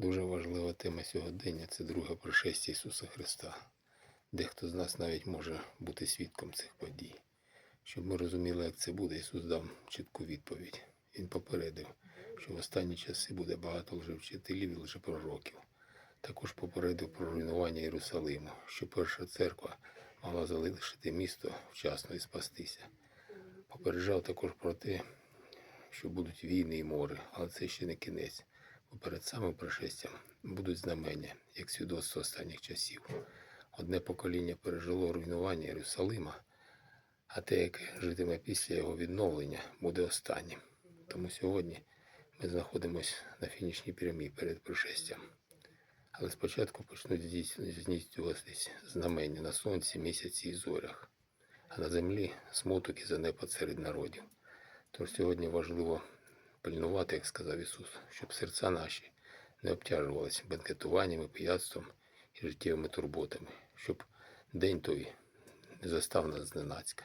Дуже важлива тема сьогодення це друге пришестя Ісуса Христа. Дехто з нас навіть може бути свідком цих подій. Щоб ми розуміли, як це буде, Ісус дав чітку відповідь. Він попередив, що в останні часи буде багато лжевчителів і лжепророків. Також попередив про руйнування Єрусалиму, що перша церква мала залишити місто вчасно і спастися. Попереджав також про те, що будуть війни і море, але це ще не кінець. Перед самим пришестям будуть знамення, як свідоцтво останніх часів. Одне покоління пережило руйнування Єрусалима, а те, яке житиме після його відновлення, буде останнім. Тому сьогодні ми знаходимося на фінішній прямій перед пришестям. Але спочатку почнуть здійснюватись знамення на сонці, місяці і зорях, а на землі смуток і занепад серед народів. Тож сьогодні важливо пильнувати, як сказав Ісус, щоб серця наші не обтяжувалися бенкетуваннями, пияцтвом і життєвими турботами, щоб день той не застав нас зненацька.